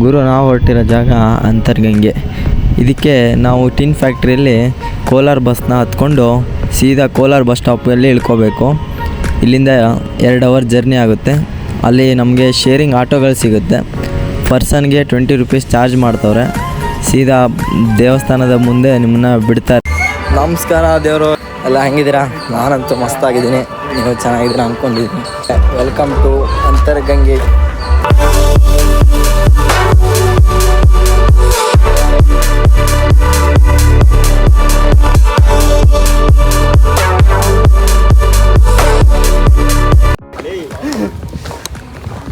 ಗುರು ನಾವು ಹೊರಟಿರೋ ಜಾಗ ಅಂತರ್ಗಂಗೆ. ಇದಕ್ಕೆ ನಾವು ಟಿನ್ ಫ್ಯಾಕ್ಟ್ರಿಯಲ್ಲಿ ಕೋಲಾರ ಬಸ್ನ ಹತ್ಕೊಂಡು ಸೀದಾ ಕೋಲಾರ ಬಸ್ ಸ್ಟಾಪಲ್ಲಿ ಇಳ್ಕೋಬೇಕು. ಇಲ್ಲಿಂದ ಎರಡು ಅವರ್ ಜರ್ನಿ ಆಗುತ್ತೆ. ಅಲ್ಲಿ ನಮಗೆ ಶೇರಿಂಗ್ ಆಟೋಗಳು ಸಿಗುತ್ತೆ. ಪರ್ಸನ್ಗೆ ಟ್ವೆಂಟಿ ರುಪೀಸ್ ಚಾರ್ಜ್ ಮಾಡ್ತವ್ರೆ. ಸೀದಾ ದೇವಸ್ಥಾನದ ಮುಂದೆ ನಿಮ್ಮನ್ನ ಬಿಡ್ತಾರೆ. ನಮಸ್ಕಾರ ದೇವರು. ಎಲ್ಲ ಹೆಂಗಿದ್ದೀರಾ? ನಾನಂತೂ ಮಸ್ತಾಗಿದ್ದೀನಿ. ನೀವು ಚೆನ್ನಾಗಿದ್ದೀರಾ ಅಂದ್ಕೊಂಡಿದ್ದೀನಿ ವೆಲ್ಕಮ್ ಟು ಅಂತರ್ಗಂಗೆ.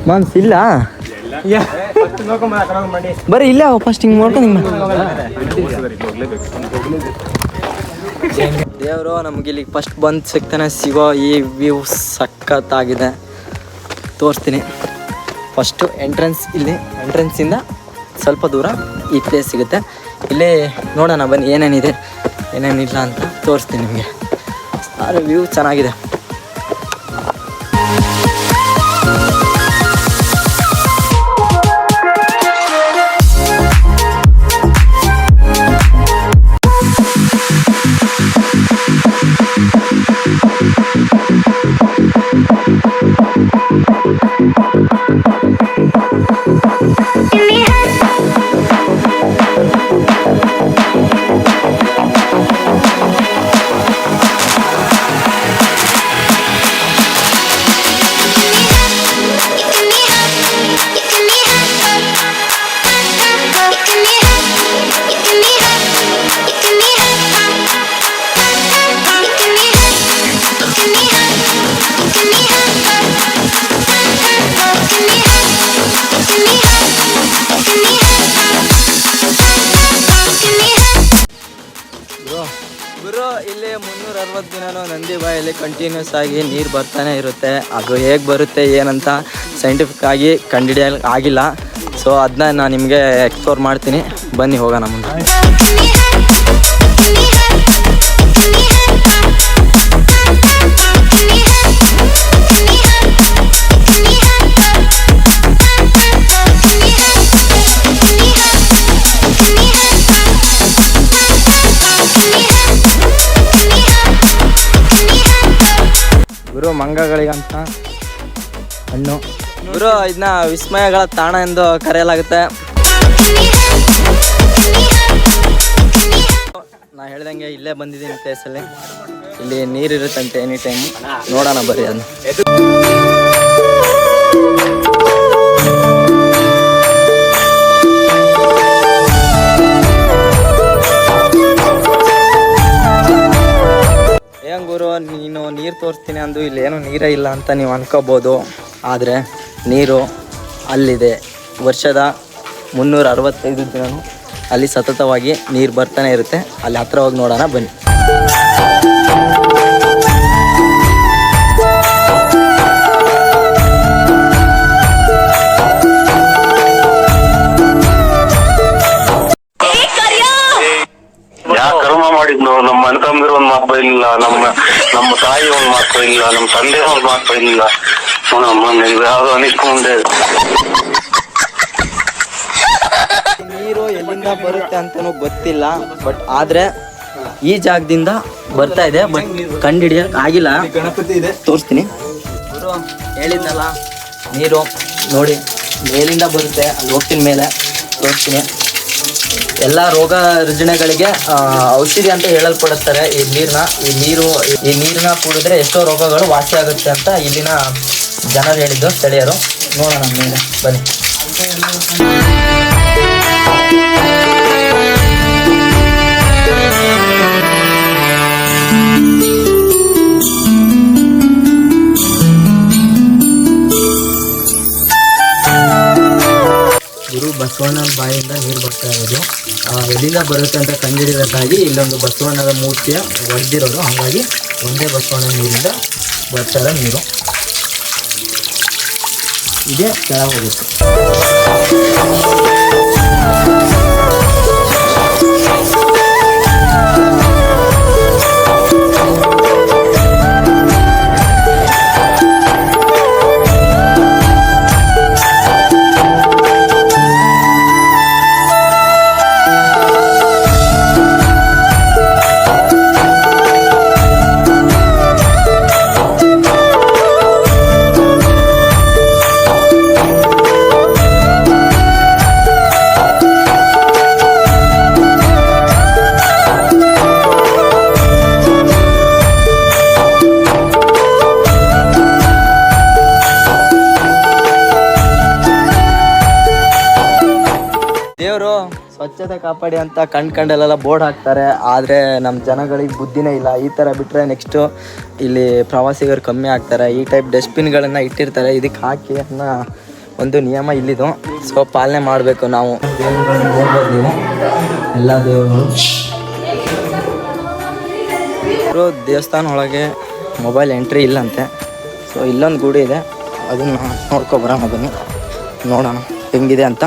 ಮಾನ್ಸ್ ಇಲ್ಲ? ಬರೀ ಇಲ್ಲ ಫಸ್ಟ್ ಹಿಂಗೆ ಮಾಡ್ಕೊಂಡು ನಿಮ್ಮ ದೇವರು ನಮ್ಗೆ ಇಲ್ಲಿ ಫಸ್ಟ್ ಬಂದು ಸಿಗ್ತಾನೆ ಸಿಗೋ ಈ ವ್ಯೂ ಸಖತ್ತಾಗಿದೆ. ತೋರಿಸ್ತೀನಿ. ಫಸ್ಟು ಎಂಟ್ರೆನ್ಸ್ ಇಲ್ಲಿ ಎಂಟ್ರೆನ್ಸಿಂದ ಸ್ವಲ್ಪ ದೂರ ಈ ಪ್ಲೇಸ್ ಸಿಗುತ್ತೆ. ಇಲ್ಲೇ ನೋಡೋಣ ಬನ್ನಿ ಏನೇನಿದೆ ಏನೇನಿಲ್ಲ ಅಂತ ತೋರಿಸ್ತೀನಿ ನಿಮಗೆ. ಆದರೆ ವ್ಯೂ ಚೆನ್ನಾಗಿದೆ. ಅರವತ್ತು ದಿನನೂ ನಂದಿ ಬಾಯಲ್ಲಿ ಕಂಟಿನ್ಯೂಸ್ ಆಗಿ ನೀರು ಬರ್ತಾನೆ ಇರುತ್ತೆ. ಅದು ಹೇಗೆ ಬರುತ್ತೆ, ಏನಂತ ಸೈಂಟಿಫಿಕ್ ಆಗಿ ಕಂಡುಹಿಡಿಯಲು ಆಗಿಲ್ಲ. ಸೊ ಅದನ್ನ ನಾನು ನಿಮಗೆ ಎಕ್ಸ್ಪ್ಲೋರ್ ಮಾಡ್ತೀನಿ. ಬನ್ನಿ, ಹೋಗೋಣ ಮುಂದೆ. ಗುರು ಮಂಗಗಳಿಗಂತ ಹಣ್ಣು. ಗುರು ಇದನ್ನ ವಿಸ್ಮಯಗಳ ತಾಣ ಎಂದು ಕರೆಯಲಾಗುತ್ತೆ. ನಾ ಹೇಳ್ದಂಗೆ ಇಲ್ಲೇ ಬಂದಿದ್ದೀನಿ ಪ್ಲೇಸಲ್ಲಿ ಇಲ್ಲಿ ನೀರಿರುತ್ತಂತೆ ಎನಿ ಟೈಮ್ ನೋಡೋಣ ಬರ್ರಿ ಅದನ್ನ. ಇಲ್ಲಿ ಏನೋ ನೀರೇ ಇಲ್ಲ ಅಂತ ನೀವು ಅನ್ಕೋಬೋದು. ಆದರೆ ನೀರು ಅಲ್ಲಿದೆ. ವರ್ಷದ ಮುನ್ನೂರ ಅರವತ್ತೈದು ದಿನವೂ ಅಲ್ಲಿ ಸತತವಾಗಿ ನೀರು ಬರ್ತಾನೆ ಇರುತ್ತೆ. ಅಲ್ಲಿ ಹತ್ರ ಹೋಗಿ ನೋಡೋಣ ಬನ್ನಿ. ನಮ್ಮ ನಮ್ಮ ತಾಯಿ ಒಂದು ಮಾತ್ರ ಇಲ್ಲ, ನಮ್ಮ ತಂದೆ ಒಂದು ಮಾತ್ರ ಇಲ್ಲ. ಯಾವ್ದು ಅನಿಸ್ಕೊಂಡೆ? ನೀರು ಎಲ್ಲಿಂದ ಬರುತ್ತೆ ಅಂತನೂ ಗೊತ್ತಿಲ್ಲ, ಬಟ್ ಆದ್ರೆ ಈ ಜಾಗದಿಂದ ಬರ್ತಾ ಇದೆ, ಬಟ್ ಕಂಡಿಡಿಯಕ್ ಆಗಿಲ್ಲ. ಗಣಪತಿ ಇದೆ ತೋರಿಸ್ತೀನಿ. ಹೇಳಿದ್ನಲ್ಲ, ನೀರು ನೋಡಿ, ಮೇಲಿಂದ ಬರುತ್ತೆ, ಅಲ್ಲಿ ಹೋಗ್ತೀನಿ ಮೇಲೆ. ತೋರಿಸ್ತೀನಿ. ಎಲ್ಲ ರೋಗ ರುಜಿನಗಳಿಗೆ ಔಷಧಿ ಅಂತ ಹೇಳಲ್ಪಡುತ್ತಾರೆ. ಈ ನೀರನ್ನ ಈ ನೀರು, ಈ ನೀರನ್ನ ಕುಡಿದ್ರೆ ಎಷ್ಟೋ ರೋಗಗಳು ವಾಸಿ ಆಗುತ್ತೆ ಅಂತ ಇಲ್ಲಿನ ಜನರು ಹೇಳಿದ್ದು. ಸ್ಥಳೀಯರು ನೋಡೋಣ ನೀರು ಬನ್ನಿ. ಬರುತ್ತೆ ಅಂತ ಕಂಡುಹಿಡಿಯೋದಕ್ಕಾಗಿ ಇಲ್ಲೊಂದು ಬಸವಣ್ಣನ ಮೂರ್ತಿಯ ಒಡೆದಿರೋದು. ಹಾಗಾಗಿ ಒಂದೇ ಬಸವಣ್ಣನ ನೀರಿಂದ ಬರ್ತಾರೆ ನೀರು. ಇದೇ ಕೆಳ ಹೋಗುತ್ತೆ. ಸ್ವಚ್ಛತೆ ಕಾಪಾಡಿ ಅಂತ ಕಂಡ್ ಕಂಡಲ್ಲೆಲ್ಲ ಬೋರ್ಡ್ ಹಾಕ್ತಾರೆ. ಆದರೆ ನಮ್ಮ ಜನಗಳಿಗೆ ಬುದ್ಧಿನೇ ಇಲ್ಲ. ಈ ಥರ ಬಿಟ್ಟರೆ ನೆಕ್ಸ್ಟು ಇಲ್ಲಿ ಪ್ರವಾಸಿಗರು ಕಮ್ಮಿ ಆಗ್ತಾರೆ. ಈ ಟೈಪ್ ಡಸ್ಟ್ಬಿನ್ಗಳನ್ನು ಇಟ್ಟಿರ್ತಾರೆ. ಇದಕ್ಕೆ ಹಾಕಿ ಅನ್ನೋ ಒಂದು ನಿಯಮ ಇಲ್ಲಿದು. ಸೊ ಪಾಲನೆ ಮಾಡಬೇಕು ನಾವು. ಎಲ್ಲ ದೇವರು. ದೇವಸ್ಥಾನ ಒಳಗೆ ಮೊಬೈಲ್ ಎಂಟ್ರಿ ಇಲ್ಲಂತೆ. ಸೊ ಇಲ್ಲೊಂದು ಗುಡಿ ಇದೆ. ಅದನ್ನು ನೋಡ್ಕೊಬರೋಣ ಬನ್ನಿ ನೋಡೋಣ. ಹೆಂಗಿದೆ ಅಂತ.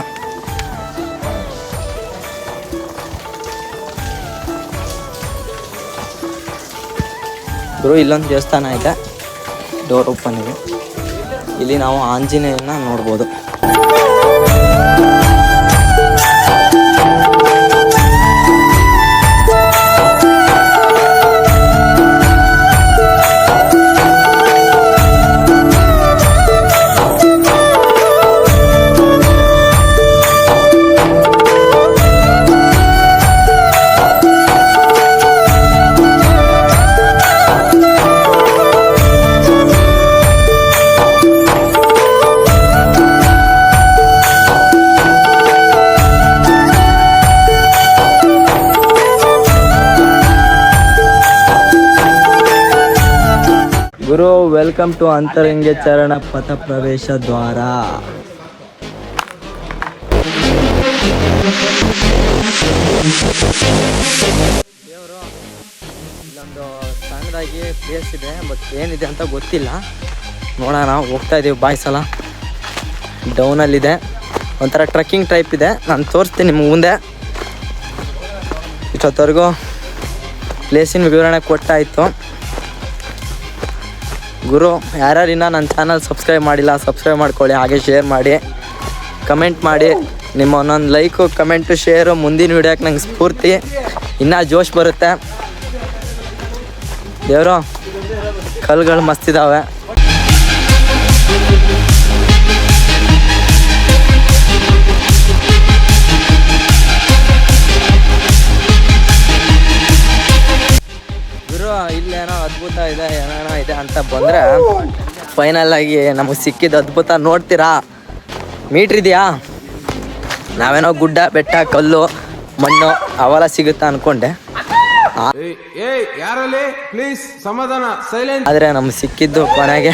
ಗುರು ಇಲ್ಲೊಂದು ದೇವಸ್ಥಾನ ಇದೆ. ಡೋರ್ ಓಪನ್ ಇದೆ. ಇಲ್ಲಿ ನಾವು ಆಂಜನೇಯನ ನೋಡ್ಬೋದು. ವೆಲ್ಕಮ್ ಟು ಅಂತರಂಗ ಚರಣ ಪಥ ಪ್ರವೇಶ ದ್ವಾರ ದೇವರು ಇಲ್ಲೊಂದು ಸಣ್ಣದಾಗಿ ಪ್ಲೇಸ್ ಇದೆ ಬಟ್ ಏನಿದೆ ಅಂತ ಗೊತ್ತಿಲ್ಲ. ನೋಡೋಣ ಹೋಗ್ತಾ ಇದೀವಿ ಬಾಯ್ ಸಲ. ಡೌನಲ್ಲಿದೆ ಒಂಥರ ಟ್ರೆಕ್ಕಿಂಗ್ ಟೈಪ್ ಇದೆ. ನಾನು ತೋರಿಸ್ತೀನಿ ನಿಮ್ಗೆ ಮುಂದೆ. ಇಷ್ಟೊತ್ತವರೆಗೂ ಪ್ಲೇಸಿನ ವಿವರಣೆ ಕೊಟ್ಟಾಯಿತು. ಗುರು ಯಾರ್ಯಾರು ಇನ್ನೂ ನನ್ನ ಚಾನಲ್ ಸಬ್ಸ್ಕ್ರೈಬ್ ಮಾಡಿಲ್ಲ ಸಬ್ಸ್ಕ್ರೈಬ್ ಮಾಡ್ಕೊಳ್ಳಿ, ಹಾಗೆ ಶೇರ್ ಮಾಡಿ. ಕಮೆಂಟ್ ಮಾಡಿ. ನಿಮ್ಮ ಒಂದೊಂದು ಲೈಕು ಕಮೆಂಟು ಶೇರು ಮುಂದಿನ ವಿಡಿಯೋಕ್ಕೆ ನಂಗೆ ಸ್ಫೂರ್ತಿ. ಇನ್ನೂ ಜೋಶ್ ಬರುತ್ತೆ. ದೇವರು, ಕಲ್ಗಳು ಮಸ್ತಿದ್ದಾವೆ ಗುರು, ಇಲ್ಲೇನೋ ಅದ್ಭುತ ಇದೆ ಏನೇನೋ ಇದೆ ಅಂತ ಬಂದರೆ ಫೈನಲ್ ಆಗಿ ನಮಗೆ ಸಿಕ್ಕಿದ ಅದ್ಭುತ ನೋಡ್ತೀರಾ? ಮೀಟ್ರ್ ಇದೆಯಾ? ನಾವೇನೋ ಗುಡ್ಡ ಬೆಟ್ಟ ಕಲ್ಲು ಮಣ್ಣು ಅವೆಲ್ಲ ಸಿಗುತ್ತ ಅನ್ಕೊಂಡೆ. ಆದ್ರೆ ಪ್ಲೀಸ್ ಸಮಾಧಾನ ಸೈಲೆಂಟ್ ಆದರೆ ನಮ್ಗೆ ಸಿಕ್ಕಿದ್ದು ಕೊನೆಗೆ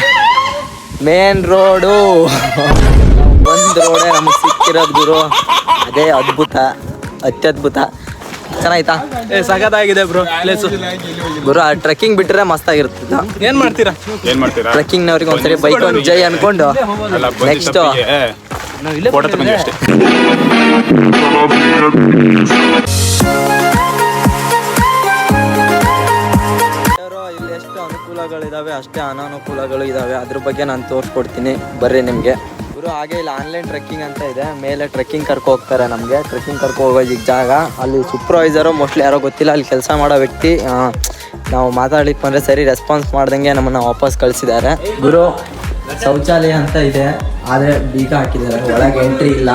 ಮೇನ್ ರೋಡು ಒಂದು ರೋಡೇ ನಮಗೆ ಸಿಕ್ಕಿರೋದು ಗುರು. ಅದೇ ಅದ್ಭುತ ಅತ್ಯದ್ಭುತ. ಚೆನ್ನಾಯ್ತಾ? ಏ ಸಖತ್ತಾಗಿದೆ ಬ್ರೋ. ಪ್ಲೇಸ್. ಗುರು ಆ ಟ್ರೆಕ್ಕಿಂಗ್ ಬಿಟ್ಟರೆ ಮಸ್ತಾಗಿರ್ತದ ಏನ್ ಮಾಡ್ತೀರಾ? ಏನ್ ಮಾಡ್ತೀರಾ? ಟ್ರೆಕ್ಕಿಂಗ್ನವ್ರಿಗೆ ಒಂದ್ಸರಿ ಬೈಕ್ ಒಂದು ಜೈ ಅನ್ಕೊಂಡು ನೆಕ್ಸ್ಟ್ ಫೋಟೋ ಅಷ್ಟೇ. ಇಲ್ಲಿ ಎಷ್ಟು ಅನುಕೂಲಗಳಿದಾವೆ ಅಷ್ಟೇ ಅನಾನುಕೂಲಗಳು ಇದಾವೆ. ಅದ್ರ ಬಗ್ಗೆ ನಾನು ತೋರಿಸ್ಕೊಡ್ತೀನಿ. ಬರ್ರಿ ನಿಮಗೆ. ಗುರು ಹಾಗೆ ಇಲ್ಲಿ ಆನ್ಲೈನ್ ಟ್ರೆಕ್ಕಿಂಗ್ ಅಂತ ಇದೆ. ಮೇಲೆ ಟ್ರೆಕ್ಕಿಂಗ್ ಕರ್ಕೊ ಹೋಗ್ತಾರೆ ನಮಗೆ. ಟ್ರೆಕ್ಕಿಂಗ್ ಕರ್ಕೊ ಹೋಗೋ ಜಾಗ. ಅಲ್ಲಿ ಸೂಪರ್ವೈಸರು ಮೋಸ್ಟ್ಲಿ ಯಾರೋ ಗೊತ್ತಿಲ್ಲ. ಅಲ್ಲಿ ಕೆಲಸ ಮಾಡೋ ವ್ಯಕ್ತಿ ನಾವು ಮಾತಾಡ್ಲಿಕ್ಕೆ ಬಂದರೆ ಸರಿ ರೆಸ್ಪಾನ್ಸ್ ಮಾಡ್ದಂಗೆ ನಮ್ಮನ್ನು ವಾಪಸ್ ಕಳಿಸಿದ್ದಾರೆ. ಗುರು, ಶೌಚಾಲಯ ಅಂತ ಇದೆ. ಆದರೆ ಬೀಗ ಹಾಕಿದ್ದಾರೆ. ಒಳಗೆ ಎಂಟ್ರಿ ಇಲ್ಲ.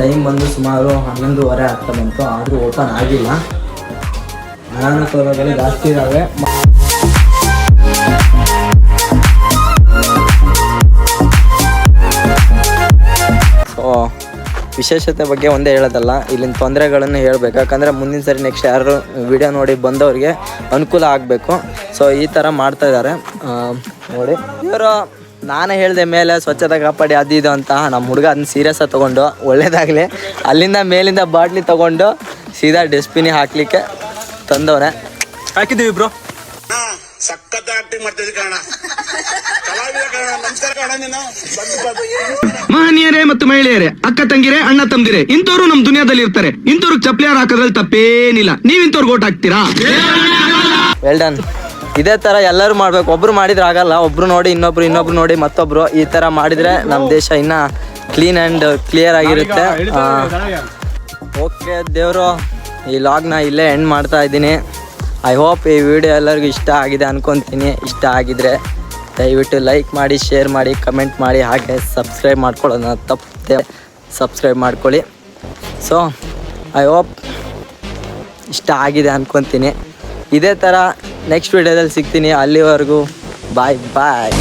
ಟೈಮ್ ಬಂದು ಸುಮಾರು ಹನ್ನೊಂದುವರೆ ಆಗ್ತಾ ಬಂತು. ಆದರೂ ಓಪನ್ ಆಗಿಲ್ಲ. ಅನಾನುಕೂಲಗಳು ಜಾಸ್ತಿ ಇದ್ದಾವೆ ವಿಶೇಷತೆ ಬಗ್ಗೆ ಒಂದೇ ಹೇಳೋದಲ್ಲ, ಇಲ್ಲಿನ ತೊಂದರೆಗಳನ್ನು ಹೇಳಬೇಕು. ಯಾಕಂದರೆ ಮುಂದಿನ ಸರಿ ನೆಕ್ಸ್ಟ್ ಯಾರು ವಿಡಿಯೋ ನೋಡಿ ಬಂದವ್ರಿಗೆ ಅನುಕೂಲ ಆಗಬೇಕು. ಸೊ ಈ ಥರ ಮಾಡ್ತಾ ಇದ್ದಾರೆ. ನೋಡಿ. ಇವರು, ನಾನೇ ಹೇಳಿದೆ ಮೇಲೆ ಸ್ವಚ್ಛತೆ ಕಾಪಾಡಿ ಅದು ಇದು ಅಂತ ನಮ್ಮ ಹುಡುಗ ಅದನ್ನ ಸೀರಿಯಸ್ ಆಗಿ ತೊಗೊಂಡು, ಒಳ್ಳೇದಾಗಲಿ. ಅಲ್ಲಿಂದ ಮೇಲಿಂದ ಬಾಟ್ಲಿ ತೊಗೊಂಡು, ಸೀದಾ ಡಸ್ಟ್ಬಿನಿ ಹಾಕ್ಲಿಕ್ಕೆ ತಂದವನೇ. ಹಾಕಿದ್ದೀವಿ ಬ್ರೋ ಕಲಾವಿದ ನಮಸ್ಕಾರ ನೀನು. ಮಹನೀಯರೇ ಮತ್ತು ಮಹಿಳೆಯರೇ ಅಕ್ಕ ತಂಗಿರೇ ಅಣ್ಣ ತಂದಿರೇ ಇಂಥವ್ರು ನಮ್ ದುನಿಯಾದಲ್ಲಿ ಇರ್ತಾರೆ. ಇಂಥವ್ರು ಚಪ್ಲಿಯಾರ ಹಾಕೋದ್ರಲ್ಲಿ ತಪ್ಪೇನಿಲ್ಲ. ನೀವ್ ಇಂಥವ್ರಿಗೆ ಓಟ್ ಹಾಕ್ತೀರಾ? ವೆಲ್ ಡನ್ ಇದೇ ಥರ ಎಲ್ಲರೂ ಮಾಡ್ಬೇಕು. ಒಬ್ರು ಮಾಡಿದ್ರೆ ಆಗಲ್ಲ. ಒಬ್ರು ನೋಡಿ ಇನ್ನೊಬ್ರು ಇನ್ನೊಬ್ರು ನೋಡಿ ಮತ್ತೊಬ್ರು ಈ ಥರ ಮಾಡಿದ್ರೆ ನಮ್ಮ ದೇಶ ಇನ್ನ ಕ್ಲೀನ್ ಆ್ಯಂಡ್ ಕ್ಲಿಯರ್ ಆಗಿರುತ್ತೆ. ಓಕೆ ದೇವರು ಈ ಲಾಗ್ನ ಇಲ್ಲೇ ಎಂಡ್ ಮಾಡ್ತಾ ಇದ್ದೀನಿ. ಐ ಹೋಪ್ ಈ ವಿಡಿಯೋ ಎಲ್ಲರಿಗೂ ಇಷ್ಟ ಆಗಿದೆ ಅನ್ಕೊತೀನಿ. ಇಷ್ಟ ಆಗಿದ್ರೆ ದಯವಿಟ್ಟು ಲೈಕ್ ಮಾಡಿ ಶೇರ್ ಮಾಡಿ ಕಮೆಂಟ್ ಮಾಡಿ, ಹಾಗೆ ಸಬ್ಸ್ಕ್ರೈಬ್ ಮಾಡ್ಕೊಳ್ಳೋಣ. ತಪ್ಪದೆ ಸಬ್ಸ್ಕ್ರೈಬ್ ಮಾಡ್ಕೊಳ್ಳಿ. ಸೊ ಐ ಹೋಪ್ ಇಷ್ಟ ಆಗಿದೆ ಅನ್ಕೊತೀನಿ. ಇದೇ ಥರ ನೆಕ್ಸ್ಟ್ ವಿಡಿಯೋದಲ್ಲಿ ಸಿಗ್ತೀನಿ. ಅಲ್ಲಿವರೆಗೂ ಬಾಯ್ ಬಾಯ್